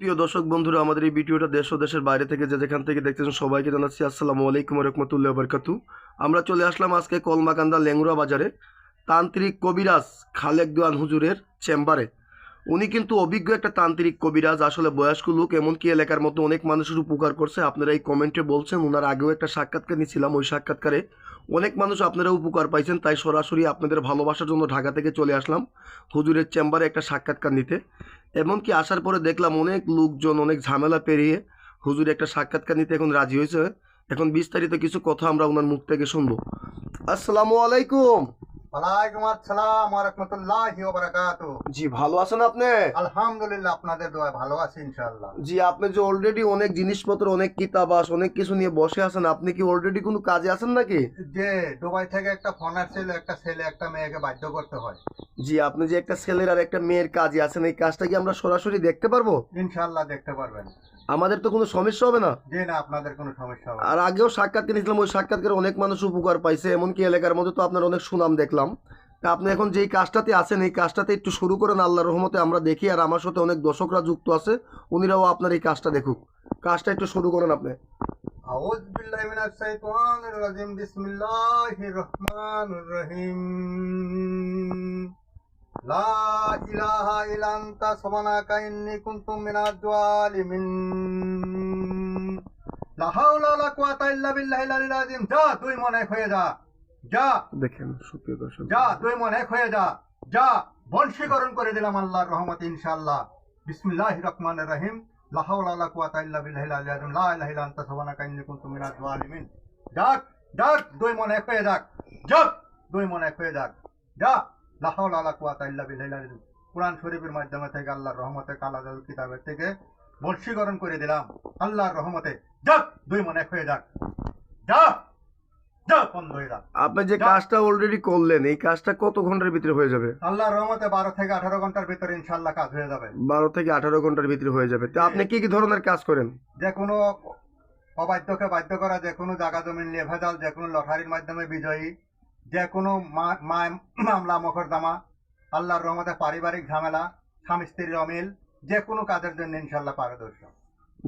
প্রিয় দর্শক বন্ধুরা, আমাদের এই ভিডিওটা দেশ ও দেশের বাইরে থেকে যে যেখান থেকে দেখতেছেন সবাইকে জানাচ্ছি আসসালামু আলাইকুম রহমতুল্লাহ বরকাতু। আমরা চলে আসলাম আজকে কলমাকান্দা লেংরা বাজারে। তান্ত্রিক কবিরাজ খালেক দোয়ান হুজুরের চেম্বারে। উনি কিন্তু অভিজ্ঞ একটা তান্ত্রিক কবিরাজ, আসলে বয়স্ক লোক, এমনকি এলাকার মতো অনেক মানুষের উপকার করছে। আপনারা এই কমেন্টে বলছেন ওনার আগেও একটা সাক্ষাৎকার নিয়েছিলাম, ওই সাক্ষাৎকারে অনেক মানুষ আপনারা উপকার পাইছেন, তাই সরাসরি আপনাদের ভালোবাসার জন্য ঢাকা থেকে চলে আসলাম, হুজুরের চেম্বারে একটা সাক্ষাৎকার নিতে। এমনকি আসার পরে দেখলাম অনেক লোকজন, অনেক ঝামেলা পেরিয়ে হুজুর একটা সাক্ষাৎকার নিতে এখন রাজি হয়েছে। এখন বিস্তারিত কিছু কথা আমরা ওনার মুখ থেকে শুনব। আসসালামু আলাইকুম। ওয়ালাইকুম আসসালাম ওয়া রাহমাতুল্লাহি ওয়া বারাকাতুহু। জি ভালো আছেন আপনি? আলহামদুলিল্লাহ আপনাদের দোয়া ভালো আছি ইনশাআল্লাহ। জি আপনি যে অলরেডি অনেক জিনিসপত্র অনেক কিতাবাস অনেক কিছু নিয়ে বসে আছেন আপনি কি অলরেডি কোনো কাজে আছেন নাকি? যে দুবাই থেকে একটা ফোন আসছিল একটা ছেলে একটা মেয়েকে বাধ্য করতে হয়। জি আপনি যে একটা ছেলের আর একটা মেয়ের কাজে আছেন এই কাজটা কি আমরা সরাসরি দেখতে পারব? ইনশাআল্লাহ দেখতে পারবেন। আমাদের তো কোনো সমস্যা হবে না। যে না আপনাদের কোনো সমস্যা হবে না। আর আগেও সাক্ষাৎকার নিয়েছিলাম ওই সাক্ষাৎকারে অনেক মানুষ উপকার পাইছে। এমনকি এলাকার মধ্যে তো আপনার অনেক সুনাম দেখলাম। তা আপনি এখন যেই কাজটাতে আছেন এই কাজটাতে একটু শুরু করেন আল্লাহর রহমতে আমরা দেখি। আর আমার সাথে অনেক দর্শকরা যুক্ত আছে উনিরাও আপনার এই কাজটা দেখুক। কাজটা একটু শুরু করেন আপনি। আউযু বিল্লাহি মিনাশ শাইতানির রাজিম বিসমিল্লাহির রহমানির রহিম। লা ইলাহা ইল্লা আনতা সুবহানাকা ইন্নী কুনতু মিনাজ জালিমিন। লা হাওলা ওয়ালা কুওয়াতা ইল্লা বিল্লাহিল আলিয়্যিল আযীম। যা তুই মনে হয়ে যা। যা। দেখেন সুপ্রিয় দর্শক। যা তুই মনে হয়ে যা। যা বংশীকরণ করে দিলাম আল্লাহর রহমত ইনশাআল্লাহ। বিসমিল্লাহির রহমানির রহিম। লা হাওলা ওয়ালা কুওয়াতা ইল্লা বিল্লাহিল আলিয়্যিল আযীম। লা ইলাহা ইল্লা আনতা সুবহানাকা ইন্নী কুনতু মিনাজ জালিমিন। যাক যাক দুই মনে এক হয়ে যাক। যাক দুই মনে এক হয়ে যাক। যা লা হাওলা ওয়ালা কুওয়াতা ইল্লা বিল্লাহিল আযীম। কোরআন শরীফের মাধ্যমে থেকে আল্লাহর রহমতে কালা জাদু কিতাবের থেকে বংশীকরণ করে দিলাম। আল্লাহর রহমতে। যাক দুই মনে এক হয়ে যাক। যা হয়ে আপনি যে কাজটা অলরেডি করলেন এই কাজটা কত ঘণ্টার ভিতরে হয়ে যাবে? আল্লাহর রহমতে বারো থেকে আঠারো ঘণ্টার ভিতরে ইনশাল্লাহ কাজ হয়ে যাবে। বারো থেকে আঠারো ঘণ্টার ভিতরে হয়ে যাবে। তা আপনি কি কি ধরনের কাজ করেন? যে কোনো অবাধ্যকে বাধ্য করা যে কোনো জায়গা জমিন নিয়ে ভেজাল যে কোনো লটারির মাধ্যমে বিজয়ী যে কোনো মামলা মকদ্দমা আল্লাহর রহমতে পারিবারিক ঝামেলা স্বামী স্ত্রীর অমিল যে কোনো কাজের জন্য ইনশাল্লাহ পারদর্শ।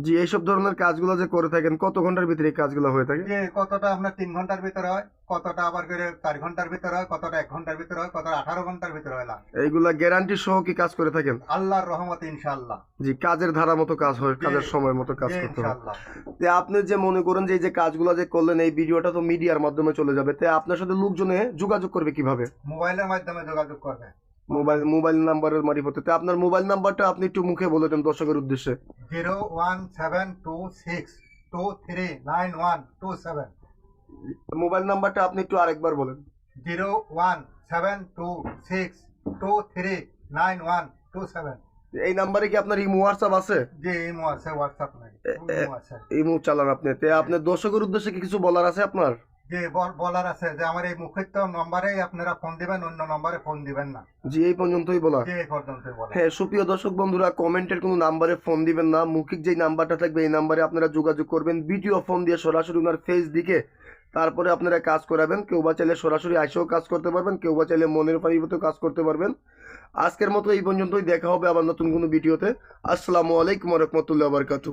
জি এইসব ধরনের কাজগুলো যে করে থাকেন কত ঘণ্টার ভিতরে কাজগুলো হয়ে থাকে? যে কতটা আপনার তিন ঘণ্টার ভিতরে হয় কতটা আবার করে চার ঘণ্টার ভিতরে হয় কতটা এক ঘণ্টার ভিতরে হয় কতটা আঠারো ঘণ্টার ভিতরে হয় না এইগুলা গ্যারান্টি সহ কি কাজ করে থাকেন? আল্লাহর রহমতে ইনশাল্লাহ জি কাজের ধারা মতো কাজ হয় কাজের সময় মতো কাজ করতে হয়। তে আপনি যে মনে করেন যে এই যে কাজগুলো যে করলেন এই ভিডিওটা তো মিডিয়ার মাধ্যমে চলে যাবে তে আপনার সাথে লোকজনে যোগাযোগ করবে কীভাবে? মোবাইলের মাধ্যমে যোগাযোগ করবে। মোবাইল মোবাইল নাম্বারের মারিফতে। তে আপনার মোবাইল নাম্বারটা আপনি একটু মুখে বলে দেন দর্শকের উদ্দেশ্যে। Zero one seven two six two three nine one two seven. Mobile নাম্বারটা আপনি একটু আরেকবার বলেন। Zero one seven two six two three nine one two seven. এই নাম্বারে কি আপনার ইমো হোয়াটসঅ্যাপ আছে? যে ইমো আছে হোয়াটসঅ্যাপ নাই। ইমো চালান আপনি। তে আপনার দর্শকের উদ্দেশ্যে কি কিছু বলার আছে আপনার? যে বলার আছে যে আমার এই মুখিত নম্বরেই আপনারা ফোন দিবেন অন্য নম্বরে ফোন দিবেন না। জি এই পর্যন্তই বলা যে এই পর্যন্ত বলা হ্যাঁ সুপ্রিয় দর্শক বন্ধুরা কমেন্টের কোনো নাম্বারে ফোন দিবেন না। মৌখিক যেই নাম্বারটা থাকবে এই নাম্বারে আপনারা যোগাযোগ করবেন। ভিডিও ফোন দিয়ে সরাসরি ওনার ফেস দিকে তারপরে আপনারা কাজ করাবেন। কেউ বা চাইলে সরাসরি আইসেও কাজ করতে পারবেন কেউ বা চাইলে মনের পানিতেও কাজ করতে পারবেন। আজকের মতো এই পর্যন্তই। দেখা হবে আবার নতুন কোনো ভিডিওতে আসসালামু আলাইকুম রহমতুল্লাহ বারকাতু